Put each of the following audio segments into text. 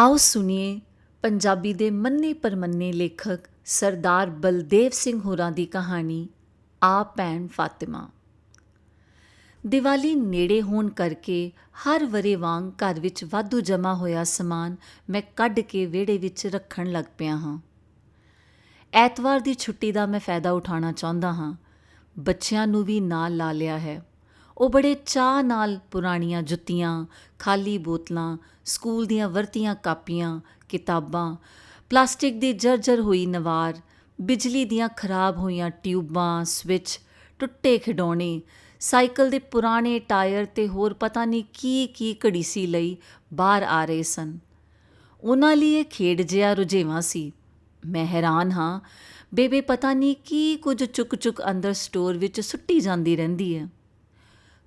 ਆਓ ਸੁਣੀਏ ਪੰਜਾਬੀ ਦੇ ਮੰਨੇ ਪਰਮੰਨੇ ਲੇਖਕ ਸਰਦਾਰ ਬਲਦੇਵ ਸਿੰਘ ਹੋਰਾਂ ਦੀ ਕਹਾਣੀ, ਆ ਭੈਣ ਫਾਤਿਮਾ। ਦੀਵਾਲੀ ਨੇੜੇ ਹੋਣ ਕਰਕੇ ਹਰ ਵਰੇ ਵਾਂਗ ਘਰ ਵਿੱਚ ਵਾਧੂ ਜਮਾ ਹੋਇਆ ਸਮਾਨ ਮੈਂ ਕੱਢ ਕੇ ਵਿਹੜੇ ਵਿੱਚ ਰੱਖਣ ਲੱਗ ਪਿਆ ਹਾਂ। ਐਤਵਾਰ ਦੀ ਛੁੱਟੀ ਦਾ ਮੈਂ ਫਾਇਦਾ ਉਠਾਉਣਾ ਚਾਹੁੰਦਾ ਹਾਂ। ਬੱਚਿਆਂ ਨੂੰ ਵੀ ਨਾਲ ਲਾ ਲਿਆ ਹੈ। ਉਹ ਬੜੇ ਚਾਹ ਨਾਲ ਪੁਰਾਣੀਆਂ ਜੁੱਤੀਆਂ, ਖਾਲੀ ਬੋਤਲਾਂ, ਸਕੂਲ ਦੀਆਂ ਵਰਤੀਆਂ ਕਾਪੀਆਂ, ਕਿਤਾਬਾਂ, ਪਲਾਸਟਿਕ ਦੀ ਜਰਜਰ ਹੋਈ ਨਵਾਰ, ਬਿਜਲੀ ਦੀਆਂ ਖਰਾਬ ਹੋਈਆਂ ਟਿਊਬਾਂ, ਸਵਿਚ, ਟੁੱਟੇ ਖਿਡੌਣੇ, ਸਾਈਕਲ ਦੇ ਪੁਰਾਣੇ ਟਾਇਰ ਤੇ ਹੋਰ ਪਤਾ ਨਹੀਂ ਕੀ ਕੀ ਘੜੀਸੀ ਲਈ ਬਾਹਰ ਆ ਰਹੇ ਸਨ। ਉਹਨਾਂ ਲਈ ਇਹ ਖੇਡ ਜਿਹਾ ਰੁਝੇਵਾਂ ਸੀ। ਮੈਂ ਹੈਰਾਨ ਹਾਂ, ਬੇਬੇ ਪਤਾ ਨਹੀਂ ਕੀ ਕੁਝ ਚੁੱਕ ਚੁੱਕ ਅੰਦਰ ਸਟੋਰ ਵਿੱਚ ਸੁੱਟੀ ਜਾਂਦੀ ਰਹਿੰਦੀ ਹੈ।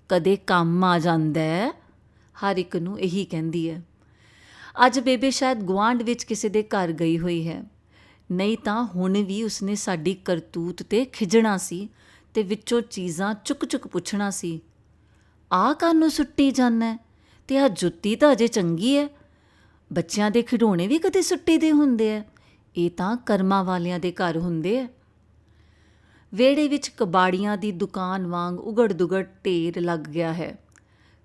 ਕਦੇ ਕੰਮ ਆ ਜਾਂਦਾ ਹੈ। ਹਰ ਇੱਕ ਨੂੰ ਇਹੀ ਕਹਿੰਦੀ ਹੈ। ਅੱਜ ਬੇਬੇ ਸ਼ਾਇਦ ਗੁਆਂਢ ਵਿੱਚ ਕਿਸੇ ਦੇ ਘਰ ਗਈ ਹੋਈ ਹੈ। ਨਹੀਂ ਤਾਂ ਹੁਣ ਵੀ ਉਸਨੇ ਸਾਡੀ ਕਰਤੂਤ ਤੇ ਖਿਜਣਾ ਸੀ ਤੇ ਵਿੱਚੋਂ ਚੀਜ਼ਾਂ ਚੁੱਕ ਚੁੱਕ ਪੁੱਛਣਾ ਸੀ। ਆਹ ਕਾਨੂੰ ਸੁੱਟੀ ਜਾਂਦਾ ਤੇ ਆ ਜੁੱਤੀ ਤਾਂ ਅਜੇ ਚੰਗੀ ਹੈ। ਬੱਚਿਆਂ ਦੇ ਖਿਡੌਣੇ ਵੀ ਕਦੇ ਸੁੱਟੀ ਦੇ ਹੁੰਦੇ ਆ ਇਹ ਤਾਂ ਕਰਮਾਂ ਵਾਲਿਆਂ ਦੇ ਘਰ ਹੁੰਦੇ ਆ ਵਿਹੜੇ ਵਿੱਚ ਕਬਾੜੀਆਂ ਦੀ ਦੁਕਾਨ ਵਾਂਗ ਉਗੜ ਦੁਗੜ ਢੇਰ ਲੱਗ ਗਿਆ ਹੈ।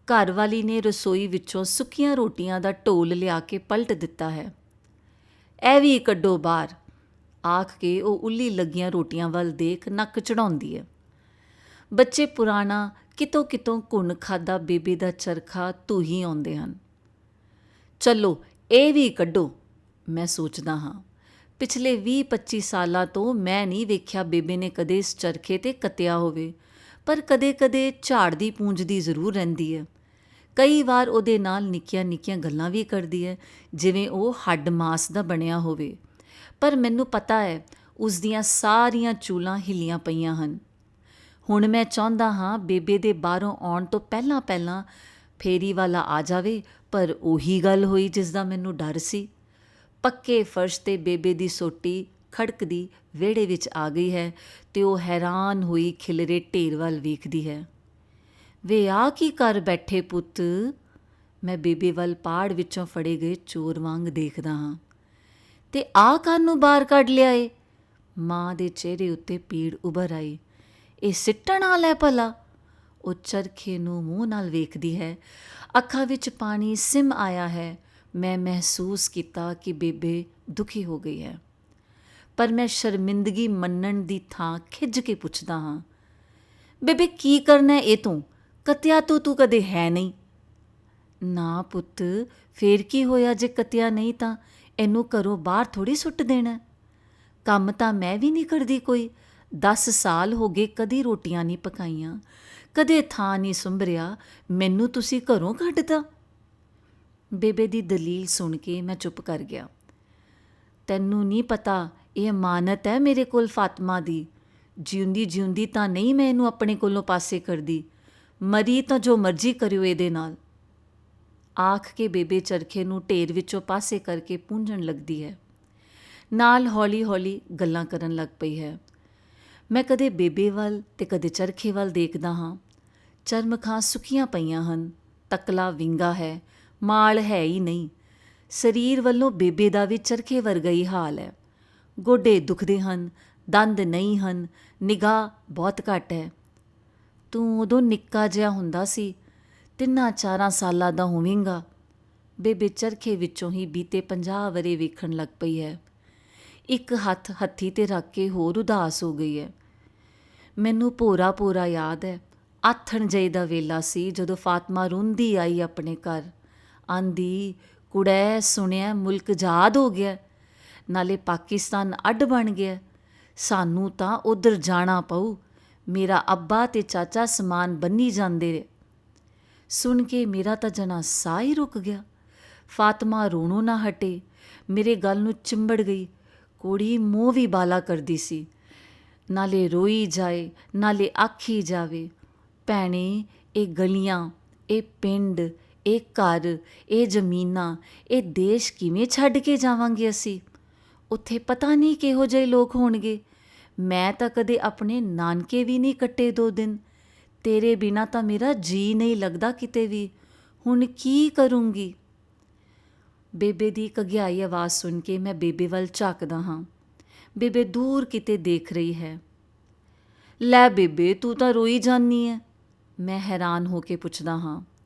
ਘਰ ਵਾਲੀ ਨੇ ਰਸੋਈ ਵਿੱਚੋਂ ਸੁੱਕੀਆਂ ਰੋਟੀਆਂ ਦਾ ਢੋਲ ਲਿਆ ਕੇ ਪਲਟ ਦਿੱਤਾ ਹੈ। ਇਹ ਵੀ ਕੱਢੋ ਬਾਹਰ। ਆਖ ਕੇ ਉਹ ਉੱਲੀ ਲੱਗੀਆਂ ਰੋਟੀਆਂ ਵੱਲ ਦੇਖ ਨੱਕ ਚੜਾਉਂਦੀ ਹੈ। ਬੱਚੇ ਪੁਰਾਣਾ ਕਿਤੋਂ ਕਿਤੋਂ ਘੁਣ ਖਾਦਾ ਬੇਬੇ ਦਾ ਚਰਖਾ ਤੂੰ ਹੀ ਆਉਂਦੇ ਹਨ। ਚਲੋ, ਇਹ ਵੀ ਕੱਢੋ। ਮੈਂ ਸੋਚਦਾ ਹਾਂ। ਪਿਛਲੇ 20-25 ਸਾਲਾਂ ਤੋਂ ਮੈਂ ਨਹੀਂ ਵੇਖਿਆ ਬੇਬੇ ਨੇ ਕਦੇ ਇਸ ਚਰਖੇ ਤੇ ਕਤਿਆ ਹੋਵੇ, ਪਰ ਕਦੇ-ਕਦੇ ਝਾੜਦੀ ਪੂੰਝਦੀ ਜ਼ਰੂਰ ਰਹਿੰਦੀ ਹੈ। ਕਈ ਵਾਰ ਉਹਦੇ ਨਾਲ ਨਿੱਕੀਆਂ-ਨਿੱਕੀਆਂ ਗੱਲਾਂ ਵੀ ਕਰਦੀ ਹੈ, ਜਿਵੇਂ ਉਹ ਹੱਡ ਮਾਸ ਦਾ ਬਣਿਆ ਹੋਵੇ। ਪਰ ਮੈਨੂੰ ਪਤਾ ਹੈ, ਉਸ ਦੀਆਂ ਸਾਰੀਆਂ ਚੂਲਾਂ ਹਿੱਲੀਆਂ ਪਈਆਂ ਹਨ। ਹੁਣ ਮੈਂ ਚਾਹੁੰਦਾ ਹਾਂ ਬੇਬੇ ਦੇ ਬਾਹਰੋਂ ਆਉਣ ਤੋਂ ਪਹਿਲਾਂ ਪਹਿਲਾਂ ਫੇਰੀ ਵਾਲਾ ਆ ਜਾਵੇ, ਪਰ ਉਹੀ ਗੱਲ ਹੋਈ ਜਿਸ ਦਾ ਮੈਨੂੰ ਡਰ ਸੀ। ਪੱਕੇ ਫਰਸ਼ ਤੇ ਬੇਬੇ ਦੀ ਸੋਟੀ ਖੜਕਦੀ ਵਿਹੜੇ ਵਿੱਚ ਆ ਗਈ ਹੈ ਤੇ ਉਹ ਹੈਰਾਨ ਹੋਈ ਖਿਲਰੇ ਢੇਰ ਵੱਲ ਵੇਖਦੀ ਹੈ। ਵੇ ਆ ਕੀ ਕਰ ਬੈਠੇ ਪੁੱਤ? ਮੈਂ ਬੇਬੇ ਵੱਲ ਪਾੜ ਵਿੱਚੋਂ ਫੜੇ ਗਏ ਚੋਰ ਵਾਂਗ ਦੇਖਦਾ ਹਾਂ। ਤੇ ਆ ਕੰਨ ਨੂੰ ਬਾਹਰ ਕੱਢ ਲਿਆ ਏ? ਮਾਂ ਦੇ ਚਿਹਰੇ ਉੱਤੇ ਪੀੜ ਉਭਰ ਆਈ। ਇਹ ਸਿੱਟਣ ਵਾਲਾ ਹੈ ਭਲਾ? ਉਹ ਚਰਖੇ ਨੂੰ ਮੂੰਹ ਨਾਲ ਵੇਖਦੀ ਹੈ। ਅੱਖਾਂ ਵਿੱਚ ਪਾਣੀ ਸਿਮ ਆਇਆ ਹੈ। ਮੈਂ ਮਹਿਸੂਸ ਕੀਤਾ ਕਿ ਬੇਬੇ ਦੁਖੀ ਹੋ ਗਈ ਹੈ। ਪਰ ਮੈਂ ਸ਼ਰਮਿੰਦਗੀ ਮੰਨਣ ਦੀ ਥਾਂ ਖਿੱਚ ਕੇ ਪੁੱਛਦਾ ਹਾਂ, ਬੇਬੇ, ਕੀ ਕਰਨਾ ਇਹ ਤੂੰ? ਕਤਿਆ ਤੂੰ ਤੂੰ ਕਦੇ ਹੈ ਨਹੀਂ? ਨਾ ਪੁੱਤ, ਫੇਰ ਕੀ ਹੋਇਆ ਜੇ ਕਤਿਆ ਨਹੀਂ ਤਾਂ? ਇਹਨੂੰ ਘਰੋਂ ਬਾਹਰ ਥੋੜੀ ਸੁੱਟ ਦੇਣਾ ਕੰਮ ਤਾਂ ਮੈਂ ਵੀ ਨਹੀਂ ਕਰਦੀ ਕੋਈ। 10 ਸਾਲ ਹੋ ਗਏ ਕਦੀ ਰੋਟੀਆਂ ਨਹੀਂ ਪਕਾਈਆਂ, ਕਦੇ ਥਾਂ ਨਹੀਂ ਸੁੰਭਰਿਆ। ਮੈਨੂੰ ਤੁਸੀਂ ਘਰੋਂ ਕੱਢਦਾ ਬੇਬੇ ਦੀ ਦਲੀਲ ਸੁਣ ਕੇ ਮੈਂ ਚੁੱਪ ਕਰ ਗਿਆ। ਤੈਨੂੰ ਨਹੀਂ ਪਤਾ, ਇਹ ਅਮਾਨਤ ਹੈ ਮੇਰੇ ਕੋਲ ਫਾਤਮਾ ਦੀ। ਜਿਉਂਦੀ ਜਿਉਂਦੀ ਤਾਂ ਨਹੀਂ ਮੈਂ ਇਹਨੂੰ ਆਪਣੇ ਕੋਲੋਂ ਪਾਸੇ ਕਰਦੀ। ਮਰੀ ਤਾਂ ਜੋ ਮਰਜ਼ੀ ਕਰਿਓ ਇਹਦੇ ਨਾਲ। ਆਖ ਕੇ ਬੇਬੇ ਚਰਖੇ ਨੂੰ ਢੇਰ ਵਿੱਚੋਂ ਪਾਸੇ ਕਰਕੇ ਪੂੰਝਣ ਲੱਗਦੀ ਹੈ। ਨਾਲ ਹੌਲੀ-ਹੌਲੀ ਗੱਲਾਂ ਕਰਨ ਲੱਗ ਪਈ ਹੈ। ਮੈਂ ਕਦੇ ਬੇਬੇ ਵੱਲ ਤੇ ਕਦੇ ਚਰਖੇ ਵੱਲ ਦੇਖਦਾ ਹਾਂ। ਚਰਮਖਾਂ ਸੁੱਕੀਆਂ ਪਈਆਂ ਹਨ। ਤਕਲਾ ਵਿੰਗਾ ਹੈ। ਮਾਲ ਹੈ ਹੀ ਨਹੀਂ। ਸਰੀਰ ਵੱਲੋਂ ਬੇਬੇ ਦਾ ਵੀ ਚਰਖੇ ਵਰਗਾ ਹੀ ਹਾਲ ਹੈ। ਗੋਡੇ ਦੁਖਦੇ ਹਨ, ਦੰਦ ਨਹੀਂ ਹਨ, ਨਿਗਾਹ ਬਹੁਤ ਘੱਟ ਹੈ। ਤੂੰ ਉਦੋਂ ਨਿੱਕਾ ਜਿਹਾ ਹੁੰਦਾ ਸੀ, ਤਿੰਨਾਂ ਚਾਰਾਂ ਸਾਲਾਂ ਦਾ ਹੋਵੇਂਗਾ। ਬੇਬੇ ਚਰਖੇ ਵਿੱਚੋਂ ਹੀ ਬੀਤੇ 50 ਵਰੇ ਵੇਖਣ ਲੱਗ ਪਈ ਹੈ। ਇੱਕ ਹੱਥ ਹੱਥੀ ਤੇ ਰੱਖ ਕੇ ਹੋਰ ਉਦਾਸ ਹੋ ਗਈ ਹੈ। ਮੈਨੂੰ ਭੋਰਾ ਭੋਰਾ ਯਾਦ ਹੈ। ਆਥਣ ਜਈ ਦਾ ਵੇਲਾ ਸੀ ਜਦੋਂ ਫਾਤਮਾ ਰੋਂਦੀ ਆਈ ਆਪਣੇ ਘਰ। ਆਂਦੀ, ਕੁੜੈ ਸੁਣਿਆ ਮੁਲਕ ਆਜ਼ਾਦ ਹੋ ਗਿਆ ਨਾਲੇ ਪਾਕਿਸਤਾਨ ਅੱਡ ਬਣ ਗਿਆ ਸਾਨੂੰ ਤਾਂ ਉਧਰ ਜਾਣਾ ਪਊ। ਮੇਰਾ ਅੱਬਾ ਤੇ ਚਾਚਾ ਸਮਾਨ ਬੰਨੀ ਜਾਂਦੇ ਰਹੇ ਸੁਣ ਕੇ ਮੇਰਾ ਤਾਂ ਜਨਾ ਸਾਹ ਹੀ ਰੁਕ ਗਿਆ। ਫਾਤਮਾ ਰੋਣੋਂ ਨਾ ਹਟੇ। ਮੇਰੇ ਗੱਲ ਨੂੰ ਚਿੰਬੜ ਗਈ। ਕੋੜੀ ਮੂੰਹ ਵੀ ਬਾਲਾ ਕਰਦੀ ਸੀ। ਨਾਲੇ ਰੋਈ ਜਾਏ, ਨਾਲੇ ਆਖੀ ਜਾਵੇ, ਭੈਣੇ, ਇਹ ਗਲੀਆਂ, ਇਹ ਪਿੰਡ ਇਹ ਘਰ, ਇਹ ਜ਼ਮੀਨਾਂ, ਇਹ ਦੇਸ਼ ਕਿਵੇਂ ਛੱਡ ਕੇ ਜਾਵਾਂਗੇ ਅਸੀਂ? ਉੱਥੇ ਪਤਾ ਨਹੀਂ ਕਿਹੋ ਜਿਹੇ ਲੋਕ ਹੋਣਗੇ। ਮੈਂ ਤਾਂ ਕਦੇ ਆਪਣੇ ਨਾਨਕੇ ਵੀ ਨਹੀਂ ਕੱਟੇ ਦੋ ਦਿਨ। ਤੇਰੇ ਬਿਨਾ ਤਾਂ ਮੇਰਾ ਜੀ ਨਹੀਂ ਲੱਗਦਾ ਕਿਤੇ ਵੀ। ਹੁਣ ਕੀ ਕਰੂੰਗੀ? ਬੇਬੇ ਦੀ ਕਗਿਆਈ ਆਵਾਜ਼ ਸੁਣ ਕੇ ਮੈਂ ਬੇਬੇ ਵੱਲ ਝਾਕਦਾ ਹਾਂ। ਬੇਬੇ ਦੂਰ ਕਿਤੇ ਦੇਖ ਰਹੀ ਹੈ। ਲੈ ਬੇਬੇ, ਤੂੰ ਤਾਂ ਰੋਈ ਜਾਨੀ ਐ। ਮੈਂ ਹੈਰਾਨ ਹੋ ਕੇ ਪੁੱਛਦਾ ਹਾਂ।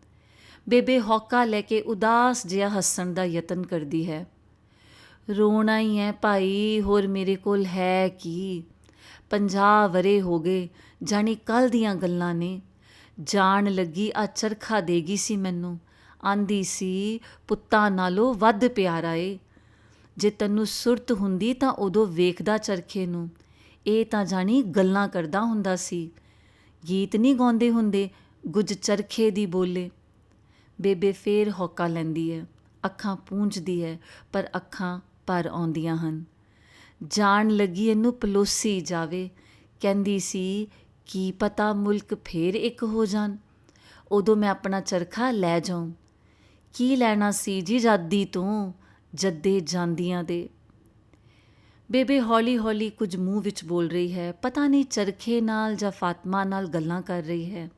ਬੇਬੇ ਹੌਕਾ ਲੈ ਕੇ ਉਦਾਸ ਜਿਹਾ ਹੱਸਣ ਦਾ ਯਤਨ ਕਰਦੀ ਹੈ। ਰੋਣਾ ਹੀ ਹੈ ਭਾਈ, ਹੋਰ ਮੇਰੇ ਕੋਲ ਹੈ ਕੀ? 50 ਵਰੇ ਹੋ ਗਏ, ਜਾਣੀ ਕੱਲ ਦੀਆਂ ਗੱਲਾਂ ਨੇ। ਜਾਣ ਲੱਗੀ, ਆ ਚਰਖਾ ਦੇਗੀ ਸੀ ਮੈਨੂੰ। ਆਂਦੀ ਸੀ, ਪੁੱਤਾਂ ਨਾਲੋਂ ਵੱਧ ਪਿਆਰਾ ਏ ਜੇ ਤੈਨੂੰ ਸੁਰਤ ਹੁੰਦੀ ਤਾਂ ਉਦੋਂ ਵੇਖਦਾ ਚਰਖੇ ਨੂੰ। ਇਹ ਤਾਂ ਜਾਣੀ ਗੱਲਾਂ ਕਰਦਾ ਹੁੰਦਾ ਸੀ। ਗੀਤ ਨਹੀਂ ਗਾਉਂਦੇ ਹੁੰਦੇ ਗੁੱਜ ਚਰਖੇ ਦੀ ਬੋਲੇ। ਬੇਬੇ ਫੇਰ ਹੌਕਾ ਲੈਂਦੀ ਹੈ, ਅੱਖਾਂ ਪੂੰਝਦੀ ਹੈ, ਪਰ ਅੱਖਾਂ ਭਰ ਆਉਂਦੀਆਂ ਹਨ। ਜਾਣ ਲੱਗੀ ਇਹਨੂੰ ਪਲੋਸੀ ਜਾਵੇ, ਕਹਿੰਦੀ ਸੀ, ਕੀ ਪਤਾ ਮੁਲਕ ਫੇਰ ਇੱਕ ਹੋ ਜਾਣ? ਉਦੋਂ ਮੈਂ ਆਪਣਾ ਚਰਖਾ ਲੈ ਜਾਉਂ। ਕੀ ਲੈਣਾ ਸੀ ਜੀ ਜਾਦੀ ਤੋਂ ਜੱਦੇ ਜਾਂਦੀਆਂ ਦੇ? ਬੇਬੇ ਹੌਲੀ-ਹੌਲੀ ਕੁਝ ਮੂੰਹ ਵਿੱਚ ਬੋਲ ਰਹੀ ਹੈ, ਪਤਾ ਨਹੀਂ ਚਰਖੇ ਨਾਲ ਜਾਂ ਫਾਤਮਾ ਨਾਲ ਗੱਲਾਂ ਕਰ ਰਹੀ ਹੈ।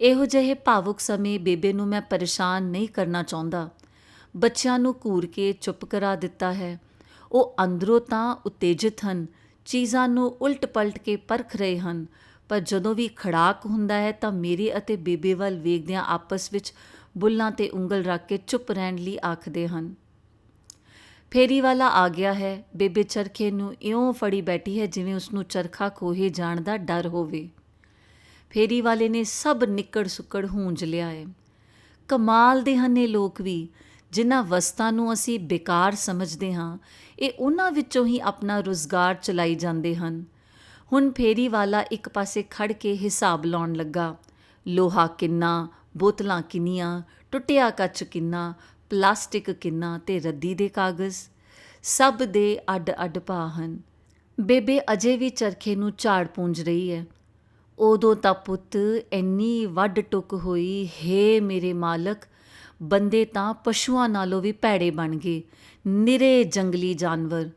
ਇਹੋ ਜਿਹੇ ਭਾਵੁਕ ਸਮੇਂ ਬੇਬੇ ਨੂੰ ਮੈਂ ਪਰੇਸ਼ਾਨ ਨਹੀਂ ਕਰਨਾ ਚਾਹੁੰਦਾ। ਬੱਚਿਆਂ ਨੂੰ ਘੂਰ ਕੇ ਚੁੱਪ ਕਰਾ ਦਿੱਤਾ ਹੈ। ਉਹ ਅੰਦਰੋਂ ਤਾਂ ਉਤੇਜਿਤ ਹਨ, ਚੀਜ਼ਾਂ ਨੂੰ ਉਲਟ-ਪਲਟ ਕੇ ਪਰਖ ਰਹੇ ਹਨ, ਪਰ ਜਦੋਂ ਵੀ ਖੜਾਕ ਹੁੰਦਾ ਹੈ ਤਾਂ ਮੇਰੇ ਅਤੇ ਬੇਬੇ ਵੱਲ ਵੇਖਦਿਆਂ ਆਪਸ ਵਿੱਚ ਬੁੱਲਾਂ ਤੇ ਉਂਗਲ ਰੱਖ ਕੇ ਚੁੱਪ ਰਹਿਣ ਲਈ ਆਖਦੇ ਹਨ। ਫੇਰੀ ਵਾਲਾ ਆ ਗਿਆ ਹੈ। ਬੇਬੇ ਚਰਖੇ ਨੂੰ ਇਉਂ ਫੜੀ ਬੈਠੀ ਹੈ ਜਿਵੇਂ ਉਸ ਨੂੰ ਚਰਖਾ ਖੋਹੇ ਜਾਣ ਦਾ ਡਰ ਹੋਵੇ। ਫੇਰੀ ਵਾਲੇ ਨੇ ਸਭ ਨਿੱਕੜ ਸੁੱਕੜ ਹੂੰਜ ਲਿਆ ਹੈ ਕਮਾਲ ਦੇ ਹਨ ਇਹ ਲੋਕ ਵੀ, ਜਿਨ੍ਹਾਂ ਵਸਤਾਂ ਨੂੰ ਅਸੀਂ ਬੇਕਾਰ ਸਮਝਦੇ ਹਾਂ। ਇਹ ਉਹਨਾਂ ਵਿੱਚੋਂ ਹੀ ਆਪਣਾ ਰੁਜ਼ਗਾਰ ਚਲਾਈ ਜਾਂਦੇ ਹਨ। ਹੁਣ ਫੇਰੀ ਵਾਲਾ ਇੱਕ ਪਾਸੇ ਖੜ ਕੇ ਹਿਸਾਬ ਲਾਉਣ ਲੱਗਾ। ਲੋਹਾ ਕਿੰਨਾ, ਬੋਤਲਾਂ ਕਿੰਨੀਆਂ, ਟੁੱਟਿਆ ਕੱਚ ਕਿੰਨਾ, ਪਲਾਸਟਿਕ ਕਿੰਨਾ ਤੇ ਰੱਦੀ ਦੇ ਕਾਗਜ਼। ਸਭ ਦੇ ਅੱਡ-ਅੱਡ ਭਾਅ ਹਨ। ਬੇਬੇ ਅਜੇ ਵੀ ਚਰਖੇ ਨੂੰ ਝਾੜ ਪੂੰਝ ਰਹੀ ਹੈ। ਉਦੋਂ ਤਾਂ ਪੁੱਤ ਇੰਨੀ ਵੱਡ ਟੁੱਕ ਹੋਈ, ਹੇ ਮੇਰੇ ਮਾਲਕ, ਬੰਦੇ ਤਾਂ ਪਸ਼ੂਆਂ ਨਾਲੋਂ ਵੀ ਭੈੜੇ ਬਣ ਗਏ, ਨਿਰੇ ਜੰਗਲੀ ਜਾਨਵਰ।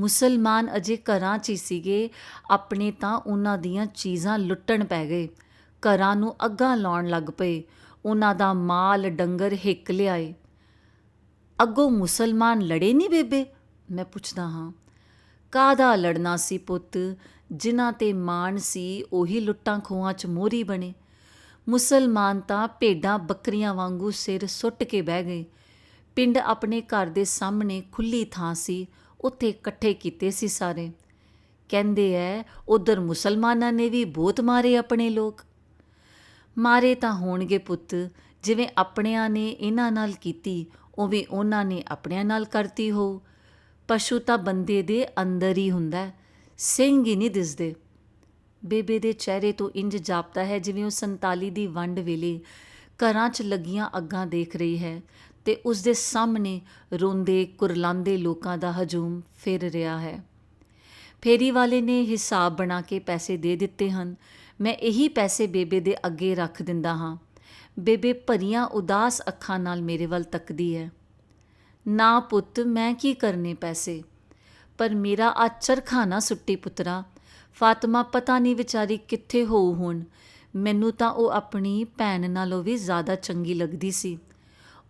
ਮੁਸਲਮਾਨ ਅਜੇ ਘਰਾਂ 'ਚ ਹੀ ਸੀਗੇ, ਆਪਣੇ ਤਾਂ ਉਹਨਾਂ ਦੀਆਂ ਚੀਜ਼ਾਂ ਲੁੱਟਣ ਪੈ ਗਏ। ਘਰਾਂ ਨੂੰ ਅੱਗਾਂ ਲਾਉਣ ਲੱਗ ਪਏ, ਉਹਨਾਂ ਦਾ ਮਾਲ ਡੰਗਰ ਹਿੱਕ ਲਿਆਏ। ਅੱਗੋਂ ਮੁਸਲਮਾਨ ਲੜੇ ਨਹੀਂ ਬੇਬੇ? ਮੈਂ ਪੁੱਛਦਾ ਹਾਂ। ਕਾਦਾ ਲੜਨਾ ਸੀ ਪੁੱਤ? ਜਿਨ੍ਹਾਂ ਤੇ ਮਾਣ ਸੀ, ਉਹੀ ਲੁੱਟਾਂ ਖੋਹਾਂ 'ਚ ਮੋਰੀ ਬਣੇ। ਮੁਸਲਮਾਨ ਤਾਂ ਭੇਡਾਂ ਬੱਕਰੀਆਂ ਵਾਂਗੂ ਸਿਰ ਸੁੱਟ ਕੇ ਬਹਿ ਗਏ। ਪਿੰਡ ਆਪਣੇ ਘਰ ਦੇ ਸਾਹਮਣੇ ਖੁੱਲੀ ਥਾਂ ਸੀ, ਉੱਥੇ ਇਕੱਠੇ ਕੀਤੇ ਸੀ ਸਾਰੇ। ਕਹਿੰਦੇ ਐ, ਉਧਰ ਮੁਸਲਮਾਨਾਂ ਨੇ ਵੀ ਬਹੁਤ ਮਾਰੇ ਆਪਣੇ ਲੋਕ। ਮਾਰੇ ਤਾਂ ਹੋਣਗੇ ਪੁੱਤ, ਜਿਵੇਂ ਆਪਣਿਆਂ ਨੇ ਇਹਨਾਂ ਨਾਲ ਕੀਤੀ, ਉਵੇਂ ਉਹਨਾਂ ਨੇ ਆਪਣਿਆਂ ਨਾਲ ਕਰਤੀ ਹੋ ਪਸ਼ੂ ਤਾਂ ਬੰਦੇ ਦੇ ਅੰਦਰ ਹੀ ਹੁੰਦਾ ਸਿੰਘ ਹੀ ਨਹੀਂ ਦਿਸਦੇ। ਬੇਬੇ ਦੇ ਚਿਹਰੇ ਤੋਂ ਇੰਜ ਜਾਪਦਾ ਹੈ ਜਿਵੇਂ ਉਹ 47 ਦੀ ਵੰਡ ਵੇਲੇ ਘਰਾਂ 'ਚ ਲੱਗੀਆਂ ਅੱਗਾਂ ਦੇਖ ਰਹੀ ਹੈ ਤੇ ਉਸ ਦੇ ਸਾਹਮਣੇ ਰੋਂਦੇ ਕੁਰਲਾਉਂਦੇ ਲੋਕਾਂ ਦਾ ਹਜੂਮ ਫਿਰ ਰਿਹਾ ਹੈ। ਫੇਰੀ ਵਾਲੇ ਨੇ ਹਿਸਾਬ ਬਣਾ ਕੇ ਪੈਸੇ ਦੇ ਦਿੱਤੇ ਹਨ। ਮੈਂ ਇਹੀ ਪੈਸੇ ਬੇਬੇ ਦੇ ਅੱਗੇ ਰੱਖ ਦਿੰਦਾ ਹਾਂ। ਬੇਬੇ ਭਰੀਆਂ ਉਦਾਸ ਅੱਖਾਂ ਨਾਲ ਮੇਰੇ ਵੱਲ ਤੱਕਦੀ ਹੈ। ਨਾ ਪੁੱਤ, ਮੈਂ ਕੀ ਕਰਨੇ ਪੈਸੇ? ਪਰ ਮੇਰਾ ਆ ਚਰਖਾ ਨਾ ਸੁੱਟੀ ਪੁੱਤਰਾ। ਫਾਤਮਾ ਪਤਾ ਨਹੀਂ ਵਿਚਾਰੀ ਕਿੱਥੇ ਹੋਊ ਹੁਣ। ਮੈਨੂੰ ਤਾਂ ਉਹ ਆਪਣੀ ਭੈਣ ਨਾਲੋਂ ਵੀ ਜ਼ਿਆਦਾ ਚੰਗੀ ਲੱਗਦੀ ਸੀ।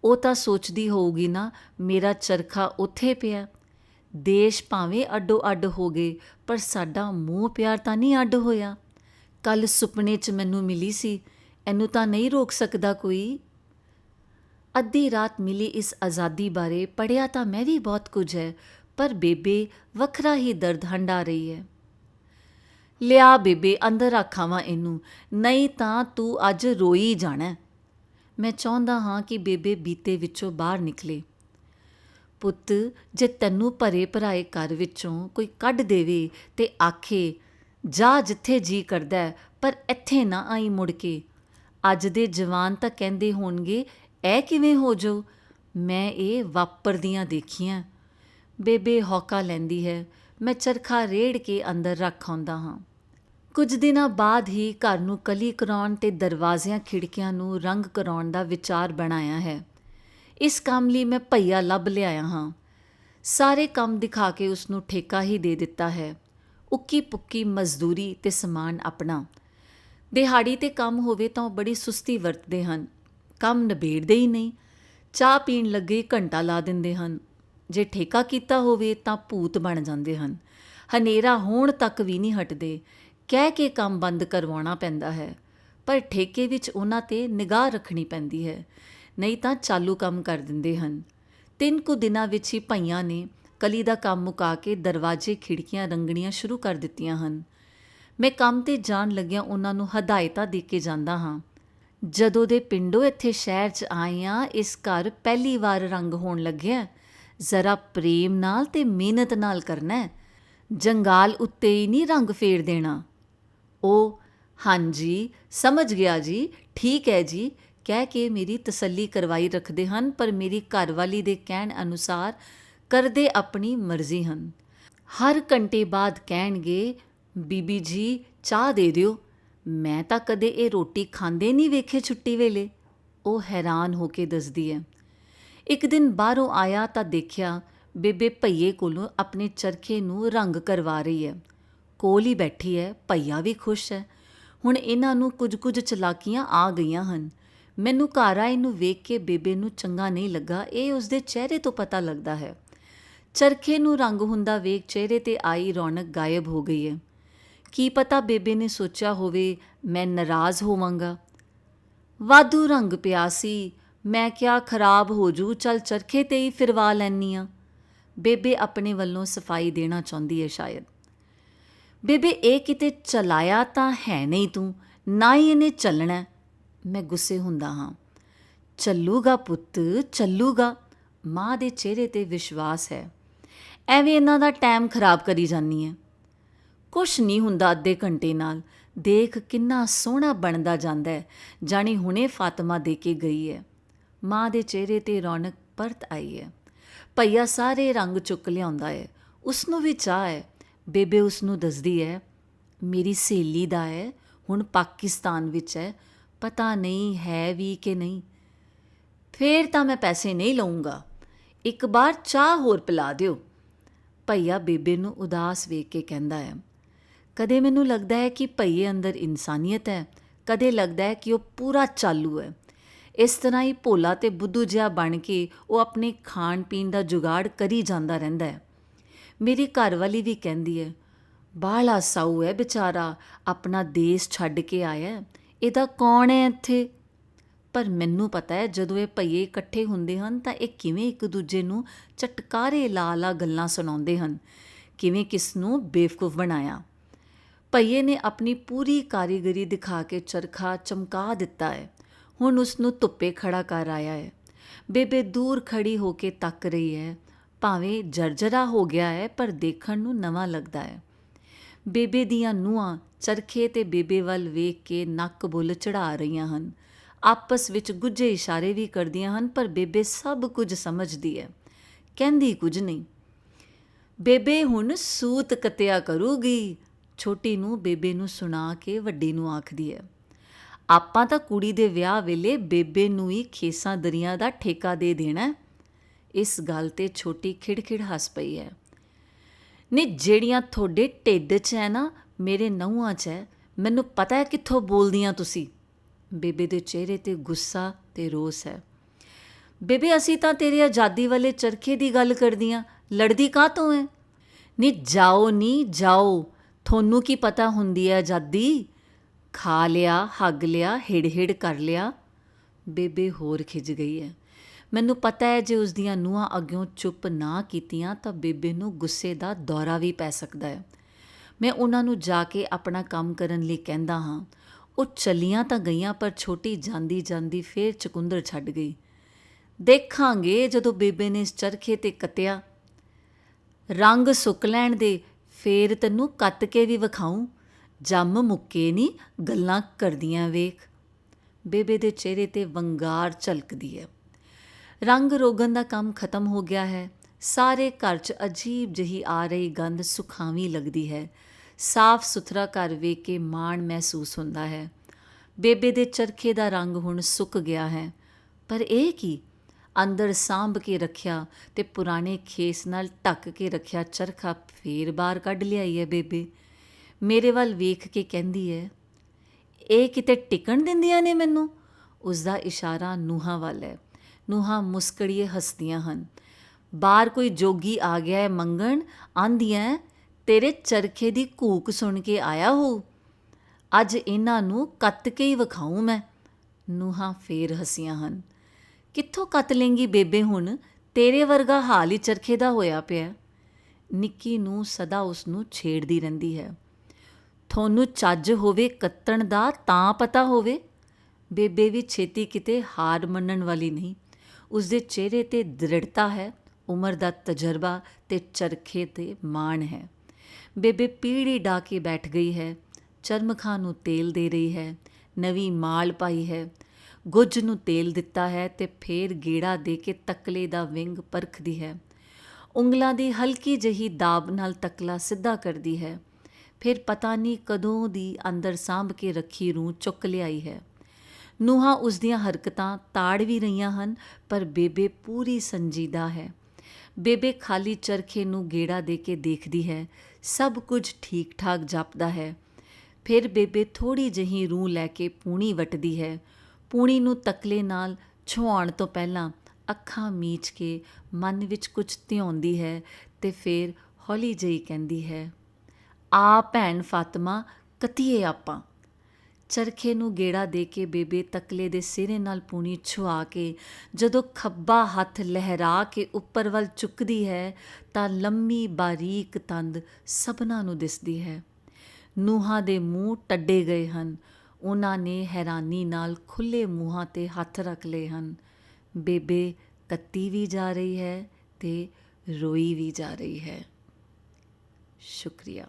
ਉਹ ਤਾਂ ਸੋਚਦੀ ਹੋਊਗੀ ਨਾ, ਮੇਰਾ ਚਰਖਾ ਉੱਥੇ ਪਿਆ। ਦੇਸ਼ ਭਾਵੇਂ ਅੱਡੋ ਅੱਡ ਹੋ ਗਏ ਪਰ ਸਾਡਾ ਮੂੰਹ ਪਿਆਰ ਤਾਂ ਨਹੀਂ ਅੱਡ ਹੋਇਆ। ਕੱਲ ਸੁਪਨੇ 'ਚ ਮੈਨੂੰ ਮਿਲੀ ਸੀ, ਇਹਨੂੰ ਤਾਂ ਨਹੀਂ ਰੋਕ ਸਕਦਾ ਕੋਈ। ਅੱਧੀ ਰਾਤ ਮਿਲੀ ਇਸ ਆਜ਼ਾਦੀ ਬਾਰੇ ਪੜਿਆ ਤਾਂ ਮੈਂ ਵੀ ਬਹੁਤ ਕੁਝ ਹੈ ਪਰ ਬੇਬੇ ਵੱਖਰਾ ਹੀ ਦਰਦ ਹੰਡਾ ਰਹੀ ਹੈ। ਲਿਆ ਬੇਬੇ, ਅੰਦਰ ਆਖਾਵਾਂ ਇਹਨੂੰ। ਨਹੀਂ ਤਾਂ ਤੂੰ ਅੱਜ ਰੋਈ ਜਾਣਾ ਮੈਂ ਚਾਹੁੰਦਾ ਹਾਂ ਕਿ ਬੇਬੇ ਬੀਤੇ ਵਿੱਚੋਂ ਬਾਹਰ ਨਿਕਲੇ। ਪੁੱਤ, ਜੇ ਤੈਨੂੰ ਭਰੇ ਭਰਾਏ ਘਰ ਵਿੱਚੋਂ ਕੋਈ ਕੱਢ ਦੇਵੇ ਤੇ ਆਖੇ, ਜਾ ਜਿੱਥੇ ਜੀ ਕਰਦਾ ਪਰ ਇੱਥੇ ਨਾ ਆਈ ਮੁੜ ਕੇ। ਅੱਜ ਦੇ ਜਵਾਨ ਤਾਂ ਕਹਿੰਦੇ ਹੋਣਗੇ, ਇਹ ਕਿਵੇਂ ਹੋ ਜੋ ਮੈਂ ਇਹ ਵਾਪਰਦੀਆਂ ਦੇਖੀਆਂ। ਬੇਬੇ ਹੌਕਾ ਲੈਂਦੀ ਹੈ, ਮੈਂ ਚਰਖਾ ਰੇੜ ਕੇ ਅੰਦਰ ਰੱਖ ਆਉਂਦਾ ਹਾਂ। ਕੁਝ ਦਿਨਾਂ ਬਾਅਦ ਹੀ ਘਰ ਨੂੰ ਕਲੀ ਕਰਾਉਣ ਤੇ ਦਰਵਾਜ਼ਿਆਂ ਖਿੜਕੀਆਂ ਨੂੰ ਰੰਗ ਕਰਾਉਣ ਦਾ ਵਿਚਾਰ ਬਣਾਇਆ ਹੈ। ਇਸ ਕੰਮ ਲਈ ਮੈਂ ਭਈਆ ਲੱਭ ਲਿਆਇਆ ਹਾਂ। ਸਾਰੇ ਕੰਮ ਦਿਖਾ ਕੇ ਉਸ ਨੂੰ ਠੇਕਾ ਹੀ ਦੇ ਦਿੱਤਾ ਹੈ। ਉੱਕੀ ਪੁੱਕੀ ਮਜ਼ਦੂਰੀ ਤੇ ਸਮਾਨ ਆਪਣਾ। ਦਿਹਾੜੀ ਤੇ ਕੰਮ ਹੋਵੇ ਤਾਂ ਉਹ ਬੜੀ ਸੁਸਤੀ ਵਰਤਦੇ ਹਨ। ਕੰਮ ਨਿਬੇੜਦੇ ਹੀ ਨਹੀਂ। ਚਾਹ ਪੀਣ ਲੱਗੇ ਘੰਟਾ ਲਾ ਦਿੰਦੇ ਹਨ। ਜੇ ਠੇਕਾ ਕੀਤਾ ਹੋਵੇ ਤਾਂ ਭੂਤ ਬਣ ਜਾਂਦੇ ਹਨ। ਹਨੇਰਾ ਹੋਣ ਤੱਕ ਵੀ ਨਹੀਂ ਹਟਦੇ। ਕਹਿ ਕੇ ਕੰਮ ਬੰਦ ਕਰਵਾਉਣਾ ਪੈਂਦਾ ਹੈ। ਪਰ ਠੇਕੇ ਵਿੱਚ ਉਹਨਾਂ ਤੇ ਨਿਗਾਹ ਰੱਖਣੀ ਪੈਂਦੀ ਹੈ। ਨਹੀਂ ਤਾਂ ਚਾਲੂ ਕੰਮ ਕਰ ਦਿੰਦੇ ਹਨ। ਤਿੰਨ ਕੁ ਦਿਨਾਂ ਵਿੱਚ ਹੀ ਭਈਆਂ ਨੇ ਕਲੀ ਦਾ ਕੰਮ ਮੁਕਾ ਕੇ ਦਰਵਾਜ਼ੇ, ਖਿੜਕੀਆਂ ਰੰਗਣੀਆਂ ਸ਼ੁਰੂ ਕਰ ਦਿੱਤੀਆਂ ਹਨ। ਮੈਂ ਕੰਮ ਤੇ ਜਾਣ ਲੱਗਿਆ ਉਹਨਾਂ ਨੂੰ ਹਦਾਇਤਾਂ ਦੇ ਕੇ ਜਾਂਦਾ ਹਾਂ। ਜਦੋਂ ਦੇ ਪਿੰਡੋਂ ਇੱਥੇ ਸ਼ਹਿਰ 'ਚ ਆਏ ਹਾਂ ਇਸ ਘਰ ਪਹਿਲੀ ਵਾਰ ਰੰਗ ਹੋਣ ਲੱਗਿਆ। ਜ਼ਰਾ ਪ੍ਰੇਮ ਨਾਲ ਤੇ ਮਿਹਨਤ ਨਾਲ ਕਰਨਾ ਜੰਗਾਲ ਉੱਤੇ ਹੀ ਨਹੀਂ ਰੰਗ ਫੇਰ ਦੇਣਾ। ਉਹ, ਹਾਂਜੀ, ਸਮਝ ਗਿਆ ਜੀ, ਠੀਕ ਹੈ ਜੀ। ਕਹਿ ਕੇ ਮੇਰੀ ਤਸੱਲੀ ਕਰਵਾਈ ਰੱਖਦੇ ਹਨ, ਪਰ ਮੇਰੀ ਘਰਵਾਲੀ ਦੇ ਕਹਿਣ ਅਨੁਸਾਰ ਕਰਦੇ ਆਪਣੀ ਮਰਜ਼ੀ ਹਨ। ਹਰ ਘੰਟੇ ਬਾਅਦ ਕਹਿਣਗੇ, ਬੀਬੀ ਜੀ, ਚਾਹ ਦੇ ਦਿਓ। ਮੈਂ ਤਾਂ ਕਦੇ ਇਹ ਰੋਟੀ ਖਾਂਦੇ ਨਹੀਂ ਵੇਖੇ ਛੁੱਟੀ ਵੇਲੇ। ਉਹ ਹੈਰਾਨ ਹੋ ਕੇ ਦੱਸਦੀ ਹੈ। ਇੱਕ ਦਿਨ ਬਾਹਰੋਂ ਆਇਆ ਤਾਂ ਦੇਖਿਆ ਬੇਬੇ ਭਈਏ ਕੋਲੋਂ ਆਪਣੇ ਚਰਖੇ ਨੂੰ ਰੰਗ ਕਰਵਾ ਰਹੀ ਹੈ। ਕੋਲ ਹੀ ਬੈਠੀ ਹੈ। ਭਈਆ ਵੀ ਖੁਸ਼ ਹੈ। ਹੁਣ ਇਹਨਾਂ ਨੂੰ ਕੁਝ ਕੁਝ ਚਲਾਕੀਆਂ ਆ ਗਈਆਂ ਹਨ। ਮੈਨੂੰ ਘਰ ਆਏ ਨੂੰ ਵੇਖ ਕੇ ਬੇਬੇ ਨੂੰ ਚੰਗਾ ਨਹੀਂ ਲੱਗਾ। ਇਹ ਉਸਦੇ ਚਿਹਰੇ ਤੋਂ ਪਤਾ ਲੱਗਦਾ ਹੈ। ਚਰਖੇ ਨੂੰ ਰੰਗ ਹੁੰਦਾ ਵੇਖ ਚਿਹਰੇ ਤੇ ਆਈ ਰੌਣਕ ਗਾਇਬ ਹੋ ਗਈ ਹੈ। ਕੀ ਪਤਾ ਬੇਬੇ ਨੇ ਸੋਚਿਆ ਹੋਵੇ ਮੈਂ ਨਾਰਾਜ਼ ਹੋਵਾਂਗਾ। ਵਾਧੂ ਰੰਗ ਪਿਆ ਸੀ। ਮੈਂ ਕਿਹਾ, ਖਰਾਬ ਹੋ ਜੂ, ਚਲ ਚਰਖੇ ਤੇ ਹੀ ਫਿਰਵਾ ਲੈਨੀ ਆ। ਬੇਬੇ ਆਪਣੇ ਵੱਲੋਂ ਸਫ਼ਾਈ ਦੇਣਾ ਚਾਹੁੰਦੀ ਹੈ ਸ਼ਾਇਦ। ਬੇਬੇ, ਇਹ ਕਿਤੇ ਚਲਾਇਆ ਤਾਂ ਹੈ ਨਹੀਂ ਤੂੰ, ਨਾ ਹੀ ਇਹਨੇ ਚੱਲਣਾ ਮੈਂ ਗੁੱਸੇ ਹੁੰਦਾ ਹਾਂ। ਚੱਲੂਗਾ ਪੁੱਤ, ਚੱਲੂਗਾ। ਮਾਂ ਦੇ ਚਿਹਰੇ ਤੇ ਵਿਸ਼ਵਾਸ ਹੈ। ਐਵੇਂ ਇਹਨਾਂ ਦਾ ਟਾਈਮ ਖਰਾਬ ਕਰੀ ਜਾਨੀ ਹੈ ਕੁਛ ਨਹੀਂ ਹੁੰਦਾ ਅੱਧੇ ਘੰਟੇ ਨਾਲ। ਦੇਖ ਕਿੰਨਾ ਸੋਹਣਾ ਬਣਦਾ ਜਾਂਦਾ ਹੈ। ਜਾਣੀ ਹੁਣੇ ਫਾਤਮਾ ਦੇ ਕੇ ਗਈ ਹੈ। ਮਾਂ ਦੇ ਚਿਹਰੇ ਤੇ ਰੌਣਕ ਪਰਤ ਆਈ ਹੈ। ਭਈਆ ਸਾਰੇ ਰੰਗ ਚੁੱਕ ਲਿਆਉਂਦਾ ਹੈ। ਉਸ ਨੂੰ ਵੀ ਚਾਹ ਹੈ। ਬੇਬੇ ਉਸ ਨੂੰ ਦੱਸਦੀ ਹੈ, ਮੇਰੀ ਸਹੇਲੀ ਦਾ ਹੈ। ਹੁਣ ਪਾਕਿਸਤਾਨ ਵਿੱਚ ਹੈ। ਪਤਾ ਨਹੀਂ ਹੈ ਵੀ ਕਿ ਨਹੀਂ। ਫੇਰ ਤਾਂ ਮੈਂ ਪੈਸੇ ਨਹੀਂ ਲਵਾਂਗਾ ਇੱਕ ਵਾਰ ਚਾਹ ਹੋਰ ਪਿਲਾ ਦਿਓ। ਭਈਆ ਬੇਬੇ ਨੂੰ ਉਦਾਸ ਵੇਖ ਕੇ ਕਹਿੰਦਾ ਹੈ। ਕਦੇ ਮੈਨੂੰ ਲੱਗਦਾ ਹੈ ਕਿ ਭਈਏ ਅੰਦਰ ਇਨਸਾਨੀਅਤ ਹੈ। ਕਦੇ ਲੱਗਦਾ ਹੈ ਕਿ ਉਹ ਪੂਰਾ ਚਾਲੂ ਹੈ। ਇਸ ਤਰ੍ਹਾਂ ਹੀ ਭੋਲਾ ਤੇ ਬੁੱਧੂ ਜਿਹਾ ਬਣ ਕੇ ਉਹ ਆਪਣੇ ਖਾਣ ਪੀਣ ਦਾ ਜੁਗਾੜ ਕਰੀ ਜਾਂਦਾ ਰਹਿੰਦਾ ਹੈ। ਮੇਰੀ ਘਰਵਾਲੀ ਵੀ ਕਹਿੰਦੀ ਹੈ, ਬਾਹਲਾ ਸਾਊ ਹੈ ਵਿਚਾਰਾ, ਆਪਣਾ ਦੇਸ਼ ਛੱਡ ਕੇ ਆਇਆ ਇਹਦਾ ਕੌਣ ਹੈ ਇੱਥੇ? ਪਰ ਮੈਨੂੰ ਪਤਾ ਹੈ, ਜਦੋਂ ਇਹ ਭਈਏ ਇਕੱਠੇ ਹੁੰਦੇ ਹਨ ਤਾਂ ਇਹ ਕਿਵੇਂ ਇੱਕ ਦੂਜੇ ਨੂੰ ਚਟਕਾਰੇ ਲਾ ਲਾ ਗੱਲਾਂ ਸੁਣਾਉਂਦੇ ਹਨ, ਕਿਵੇਂ ਕਿਸ ਨੂੰ ਬੇਵਕੂਫ ਬਣਾਇਆ। ਭਈਏ ਨੇ ਆਪਣੀ ਪੂਰੀ ਕਾਰੀਗਰੀ ਦਿਖਾ ਕੇ ਚਰਖਾ ਚਮਕਾ ਦਿੱਤਾ ਹੈ। ਹੁਣ ਉਸ ਨੂੰ ਧੁੱਪੇ ਖੜਾ ਕਰ ਆਇਆ ਹੈ। ਬੇਬੇ ਦੂਰ ਖੜੀ ਹੋ ਕੇ ਤੱਕ ਰਹੀ ਹੈ। ਭਾਵੇਂ ਜਰਜਰਾ ਹੋ ਗਿਆ ਹੈ, ਪਰ ਦੇਖਣ ਨੂੰ ਨਵਾਂ ਲੱਗਦਾ ਹੈ। ਬੇਬੇ ਦੀਆਂ ਨੂੰਹਾਂ ਚਰਖੇ ਤੇ ਬੇਬੇ ਵੱਲ ਵੇਖ ਕੇ ਨੱਕ ਬੁੱਲ ਚੜਾ ਰਹੀਆਂ ਹਨ। ਆਪਸ ਵਿੱਚ ਗੁੱਝੇ ਇਸ਼ਾਰੇ ਵੀ ਕਰਦੀਆਂ ਹਨ, ਪਰ ਬੇਬੇ ਸਭ ਕੁਝ ਸਮਝਦੀ ਹੈ। ਕਹਿੰਦੀ ਕੁਝ ਨਹੀਂ। ਬੇਬੇ ਹੁਣ ਸੂਤ ਕਤਿਆ ਕਰੂਗੀ। ਛੋਟੀ ਨੂੰ ਬੇਬੇ ਨੂੰ ਸੁਣਾ ਕੇ ਵੱਡੀ ਨੂੰ ਆਖਦੀ ਹੈ। ਆਪਾਂ ਤਾਂ ਕੁੜੀ ਦੇ ਵਿਆਹ ਵੇਲੇ ਬੇਬੇ ਨੂੰ ਹੀ ਖੇਸਾਂ ਦਰੀਆਂ ਦਾ ਠੇਕਾ ਦੇ ਦੇਣਾ ਇਸ ਗੱਲ ਤੇ ਛੋਟੀ ਖਿੜਖਿੜ ਹੱਸ ਪਈ ਹੈ। ਨੇ, ਜਿਹੜੀਆਂ ਤੁਹਾਡੇ ਢਿੱਡ 'ਚ ਹੈ ਨਾ, ਮੇਰੇ ਨਹੁੰਆਂ 'ਚ ਹੈ, ਮੈਨੂੰ ਪਤਾ ਹੈ ਕਿੱਥੋਂ ਬੋਲਦੀਆਂ ਤੁਸੀਂ। ਬੇਬੇ ਦੇ ਚਿਹਰੇ ਤੇ ਗੁੱਸਾ ਤੇ ਰੋਸ ਹੈ। ਬੇਬੇ, ਅਸੀਂ ਤਾਂ ਤੇਰੇ ਆਜ਼ਾਦੀ ਵਾਲੇ ਚਰਖੇ ਦੀ ਗੱਲ ਕਰਦੀਆਂ, ਲੜਦੀ ਕਾਹ ਤੋਂ ਹੈ? ਨਹੀਂ ਜਾਓ ਨਹੀਂ ਜਾਓ। ਤੁਹਾਨੂੰ ਕੀ ਪਤਾ ਹੁੰਦੀ ਹੈ ਆਜ਼ਾਦੀ? ਖਾ ਲਿਆ, ਹੱਗ ਲਿਆ ਹਿੜ ਹਿੜ ਕਰ ਲਿਆ। ਬੇਬੇ ਹੋਰ ਖਿਜ ਗਈ ਹੈ। ਮੈਨੂੰ ਪਤਾ ਹੈ ਜੇ ਉਸ ਦੀਆਂ ਨੂੰਹਾਂ ਅੱਗਿਓਂ ਚੁੱਪ ਨਾ ਕੀਤੀਆਂ ਤਾਂ ਬੇਬੇ ਨੂੰ ਗੁੱਸੇ ਦਾ ਦੌਰਾ ਵੀ ਪੈ ਸਕਦਾ ਹੈ। ਮੈਂ ਉਹਨਾਂ ਨੂੰ ਜਾ ਕੇ ਆਪਣਾ ਕੰਮ ਕਰਨ ਲਈ ਕਹਿੰਦਾ ਹਾਂ। ਉਹ ਚੱਲੀਆਂ ਤਾਂ ਗਈਆਂ ਪਰ ਛੋਟੀ ਜਾਂਦੀ ਜਾਂਦੀ ਫੇਰ ਚਕੁੰਦਰ ਛੱਡ ਗਈ। ਦੇਖਾਂਗੇ ਜਦੋਂ ਬੇਬੇ ਨੇ ਇਸ ਚਰਖੇ ਤੇ ਕਤਿਆ। ਰੰਗ ਸੁੱਕ ਲੈਣ ਦੇ, ਫੇਰ ਤੈਨੂੰ ਕੱਤ ਕੇ ਵੀ ਵਿਖਾਉਂ ਜੰਮ ਮੁੱਕੇ ਨਹੀਂ ਗੱਲਾਂ ਕਰਦੀਆਂ ਵੇਖ। ਬੇਬੇ ਦੇ ਚਿਹਰੇ ਤੇ ਵੰਗਾਰ ਝਲਕਦੀ ਹੈ। ਰੰਗ ਰੋਗਨ ਦਾ ਕੰਮ ਖਤਮ ਹੋ ਗਿਆ ਹੈ। ਸਾਰੇ ਘਰ 'ਚ ਅਜੀਬ ਜਹੀ ਆ ਰਹੀ ਗੰਧ ਸੁਖਾਵੀਂ ਲੱਗਦੀ ਹੈ। ਸਾਫ਼ ਸੁਥਰਾ ਘਰ ਵੇਖ ਕੇ ਮਾਣ ਮਹਿਸੂਸ ਹੁੰਦਾ ਹੈ। ਬੇਬੇ ਦੇ ਚਰਖੇ ਦਾ ਰੰਗ ਹੁਣ ਸੁੱਕ ਗਿਆ ਹੈ। ਪਰ ਇਹ ਕੀ? ਅੰਦਰ ਸਾਂਭ ਕੇ ਰੱਖਿਆ ਤੇ ਪੁਰਾਣੇ ਖੇਸ ਨਾਲ ਢੱਕ ਕੇ ਰੱਖਿਆ ਚਰਖਾ ਫੇਰ ਬਾਹਰ ਕੱਢ ਲਿਆਈ ਹੈ ਬੇਬੇ। ਮੇਰੇ ਵੱਲ ਵੇਖ ਕੇ ਕਹਿੰਦੀ ਹੈ, ਇਹ ਕਿਤੇ ਟਿਕਣ ਦਿੰਦੀਆਂ ਨੇ ਮੈਨੂੰ? ਉਸ ਦਾ ਇਸ਼ਾਰਾ ਨੂਹਾਂ ਵੱਲ ਹੈ। ਨੂੰਹਾਂ ਮੁਸਕੜੀਏ ਹੱਸਦੀਆਂ ਹਨ। ਬਾਹਰ ਕੋਈ ਜੋਗੀ ਆ ਗਿਆ ਹੈ ਮੰਗਣ, ਆਂਦੀਆਂ ਤੇਰੇ ਚਰਖੇ ਦੀ ਕੂਕ ਸੁਣ ਕੇ ਆਇਆ ਹੋ? ਅੱਜ ਇਹਨਾਂ ਨੂੰ ਕੱਤ ਕੇ ਹੀ ਵਿਖਾਊਂ ਮੈਂ। ਨੂਹਾਂ ਫੇਰ ਹਸੀਆਂ ਹਨ। ਕਿੱਥੋਂ ਕੱਤ ਲੇਂਗੀ ਬੇਬੇ ਹੁਣ? ਤੇਰੇ ਵਰਗਾ ਹਾਲ ਹੀ ਚਰਖੇ ਦਾ ਹੋਇਆ ਪਿਆ ਨਿੱਕੀ ਨੂੰ ਸਦਾ ਉਸ ਨੂੰ ਛੇੜਦੀ ਰਹਿੰਦੀ ਹੈ। ਤੁਹਾਨੂੰ ਚੱਜ ਹੋਵੇ ਕੱਤਣ ਦਾ ਤਾਂ ਪਤਾ ਹੋਵੇ। ਬੇਬੇ ਵੀ ਛੇਤੀ ਕਿਤੇ ਹਾਰ ਮੰਨਣ ਵਾਲੀ ਨਹੀਂ। ਉਸ ਦੇ ਚਿਹਰੇ ਤੇ ਦ੍ਰਿੜਤਾ ਹੈ, ਉਮਰ ਦਾ ਤਜਰਬਾ ਤੇ ਚਰਖੇ ਤੇ ਮਾਣ ਹੈ। ਬੇਬੇ ਪੀੜੀ ਡਾ ਕੇ ਬੈਠ ਗਈ ਹੈ ਚਰਮਖਾਂ ਨੂੰ ਤੇਲ ਦੇ ਰਹੀ ਹੈ, ਨਵੀਂ ਮਾਲ ਪਾਈ ਹੈ। ਗੁੱਜ ਨੂੰ ਤੇਲ ਦਿੱਤਾ ਹੈ ਤੇ ਫੇਰ ਗੇੜਾ ਦੇ ਕੇ ਤਕਲੇ ਦਾ ਵਿੰਗ ਪਰਖਦੀ ਹੈ। ਉਂਗਲਾਂ ਦੀ ਹਲਕੀ ਜਹੀ ਦਾਬ ਨਾਲ ਤਕਲਾ ਸਿੱਧਾ ਕਰਦੀ ਹੈ। ਫਿਰ ਪਤਾ ਨਹੀਂ ਕਦੋਂ ਦੀ ਅੰਦਰ ਸਾਂਭ ਕੇ ਰੱਖੀ ਰੂੰ ਚੁੱਕ ਲਿਆਈ ਹੈ। ਨੂਹਾਂ ਉਸ ਦੀਆਂ ਹਰਕਤਾਂ ਤਾੜ ਵੀ ਰਹੀਆਂ ਹਨ, ਪਰ ਬੇਬੇ ਪੂਰੀ ਸੰਜੀਦਾ ਹੈ। ਬੇਬੇ ਖਾਲੀ ਚਰਖੇ ਨੂੰ ਗੇੜਾ ਦੇ ਕੇ ਦੇਖਦੀ ਹੈ, ਸਭ ਕੁਝ ਠੀਕ ਠਾਕ ਜਾਪਦਾ ਹੈ। ਫਿਰ ਬੇਬੇ ਥੋੜੀ ਜਹੀ ਰੂਹ ਲੈ ਕੇ ਪੂਣੀ ਵਟਦੀ ਹੈ। ਪੂਣੀ ਨੂੰ ਤਕਲੇ ਨਾਲ ਛੁਆਉਣ ਤੋਂ ਪਹਿਲਾਂ ਅੱਖਾਂ ਮੀਚ ਕੇ ਮਨ ਵਿੱਚ ਕੁਝ ਧਿਆਉਂਦੀ ਹੈ ਤੇ ਫਿਰ ਹੌਲੀ ਜਿਹੀ ਕਹਿੰਦੀ ਹੈ ਆ ਭੈਣ ਫਾਤਮਾ, ਕਤੀਏ ਆਪਾਂ। ਚਰਖੇ ਨੂੰ ਗੇੜਾ ਦੇ ਕੇ ਬੇਬੇ ਤਕਲੇ ਦੇ ਸਿਰੇ ਨਾਲ ਪੂਣੀ ਛੁਆ ਕੇ, ਜਦੋਂ ਖੱਬਾ ਹੱਥ ਲਹਿਰਾ ਕੇ ਉੱਪਰ ਵੱਲ ਚੁੱਕਦੀ ਹੈ, ਤਾਂ ਲੰਮੀ ਬਾਰੀਕ ਤੰਦ ਸਭਨਾਂ ਨੂੰ ਦਿਸਦੀ ਹੈ। ਨੂਹਾਂ ਦੇ ਮੂੰਹ ਟੱਡੇ ਗਏ ਹਨ। ਉਹਨਾਂ ਨੇ ਹੈਰਾਨੀ ਨਾਲ ਖੁੱਲੇ ਮੂੰਹਾਂ ਤੇ ਹੱਥ ਰੱਖ ਲਏ ਹਨ। ਬੇਬੇ ਕੱਤੀ ਵੀ ਜਾ ਰਹੀ ਹੈ ਤੇ ਰੋਈ ਵੀ ਜਾ ਰਹੀ ਹੈ। ਸ਼ੁਕਰੀਆ।